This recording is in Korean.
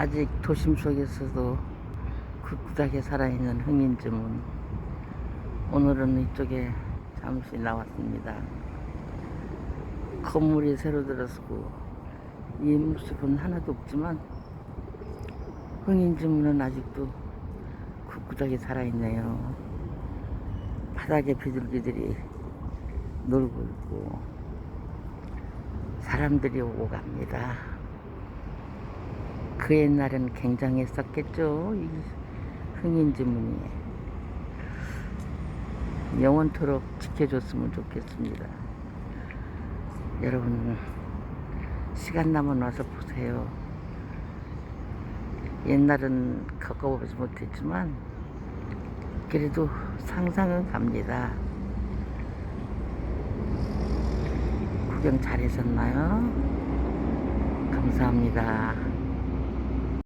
아직 도심 속에서도 굳굳하게 살아있는 흥인지문 오늘은 이쪽에 잠시 나왔습니다. 건물이 새로 들어서고 이 모습은 하나도 없지만 흥인지문은 아직도 굳굳하게 살아있네요. 바닥에 비둘기들이 놀고 있고 사람들이 오고 갑니다. 그 옛날엔 굉장했었겠죠. 이 흥인지문이 영원토록 지켜줬으면 좋겠습니다. 여러분 시간 나면 와서 보세요. 옛날은 겪어보지 못했지만 그래도 상상은 갑니다. 구경 잘하셨나요? 감사합니다.